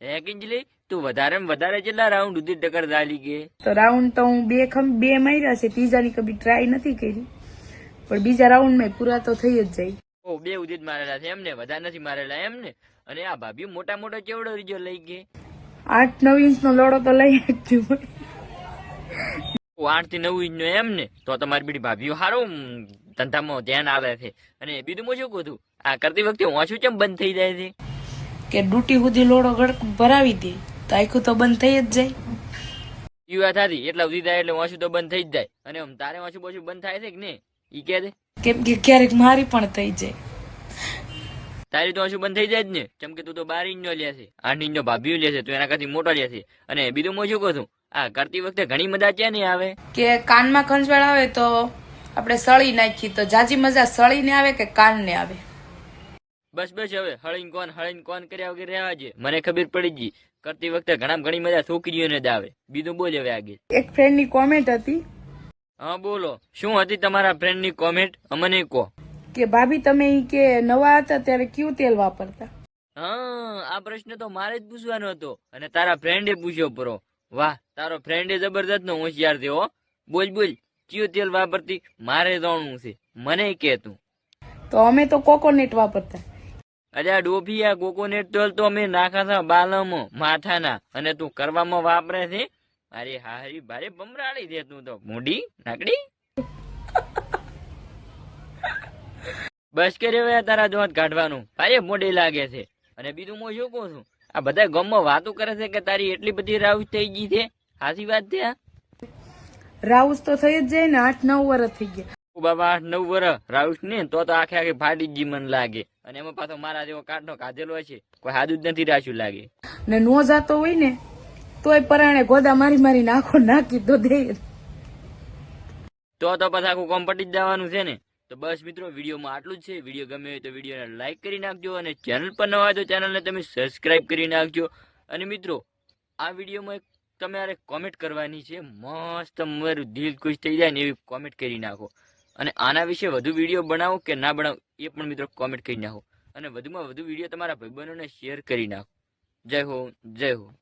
હે કિંજલી તું વધારે ને વધારે કેટલા રાઉન્ડ સુધી ટક્કર ઝાલી કે તો રાઉન્ડ તો હું બે ખમ બે માર્યા છે ત્રીજાની કભી ટ્રાય નથી કરી. પણ બીજા રાઉન્ડમાં પૂરા તો થઈ જ જાય. ઓ બે ઉદિત મારેલા છે એમને વધારે નથી મારેલા એમને? અને આ ભાભી મોટા મોટો ચેવડો રીજો લઈ ગઈ આઠ નવ ઇંચ નો લોડો તો લઈ જ આઠથી નવ ઇંચ નો એમ ને તો તમારી બીડી ભાભીઓ સારો ધંધામાં ધ્યાન આવે છે. અને બીજું હું શું કહું આ કરતી વખતે ઓછું કેમ બંધ થઈ જાય છે? કે ડૂટી સુધી લોડો ગળક ભરાવી દે. તો આખું તો બંધ થઈ જ જાય. ઈ વાત હતી એટલા સુધી થાય એટલે વાંચું તો બંધ થઈ જ જાય. અને આમ તારે ઓછું બોછું બંધ થાય છે કે ને ઈ કહે દે કેમ કે ક્યારેક મારી પણ થઈ જાય. તારી તો ઓછું બંધ થઈ જાય જ ને. કેમ કે તું તો બાર ઇંચનો લે છે આઠ ઇંચનો ભાભીઓ લે છે તું એના કરતી મોટો લે છે. અને બીજું હું શું કહું છું? આ કરતી વખતે ઘણી મજા ક્યાં નહીં આવે? કે કાનમાં ખંજવાળ આવે તો આપણે સળી નાખીએ તો જાજી મજા સળીને આવે કે કાનને આવે? બસ બસ હવે હળીને કોન હળીને કોન કર્યા વગર રહેવા જે મને ખબર પડી ગઈ. કરતી વખતે ઘણા ઘણી મજા છોકરીઓને દાવે. બીજું બોલ હવે આગળ. એક ફ્રેન્ડની કોમેન્ટ હતી. હા બોલો. શું હતી તમારા ફ્રેન્ડની કોમેન્ટ અમને કહો. કે ભાભી તમે ઈ કે નવા હતા ત્યારે કયું તેલ વાપરતા? હા આ પ્રશ્ન તો મારે જ પૂછવાનો હતો. અને તારા ફ્રેન્ડે પૂછ્યો પરો. વાહ તારો ફ્રેન્ડે જબરદસ્ત નો હોશિયાર થયો હો. બોલ બોલ. કયું તેલ વાપરતી? મારે જાણવું છે. મને કે તું. તો અમે તો કોકોનેટ વાપરતા. અલ્યા આ કોકોનેટ તેલ તો અમે નાખા હતા બાલમાં માથાના. અને તું કરવામાં વાપરે છે? મારી હારી ભારે બમરાળી દે તું તો. મોઢી નાકડી? બસ કરે હવે તારા જોત કાઢવાનું. ભારે મોઢી લાગે છે. અને બીજું હું શું કહું છું? આ બધા ગમમાં વાતો કરે છે કે તારી એટલી બધી રાઉસ થઈ ગઈ છે? સાચી વાત છે? રાઉસ તો થઈ જ જાય ને આઠ નવ વર્ષ થઈ ગયા. બાબા આઠ નવ વર્ષ રાઉસ ને તો તો આખે આખી ફાટી જી મન લાગે. અને એમાં પાછો મારા જેવો કાઢનો કાઢેલો છે કોઈ હાજુ જ નથી રાખ્યું લાગે. ને નો જાતો હોય ને તોય પરાણે ગોદા મારી મારી નાખો નાખી તો દે. તો તો પછી આખું કોમ્પટી જ જવાનું છે ને. તો બસ મિત્રો વિડીયોમાં આટલું જ છે. વીડિયો ગમે હોય તો વિડીયોને લાઇક કરી નાખજો અને ચેનલ પર નવા હોય તો ચેનલને તમે સબસ્ક્રાઇબ કરી નાખજો. અને મિત્રો આ વિડીયોમાં એક તમારે કોમેન્ટ કરવાની છે. મસ્ત મારું દિલ ખુશ થઈ જાય ને એવી કોમેન્ટ કરી નાખો. અને આના વિશે વધુ વીડિયો બનાવો કે ના બનાવો એ પણ મિત્રો કોમેન્ટ કરી નાખો. અને વધુમાં વધુ વીડિયો તમારા ભાઈબંધોને શેર કરી નાખો. જય હો જય હો.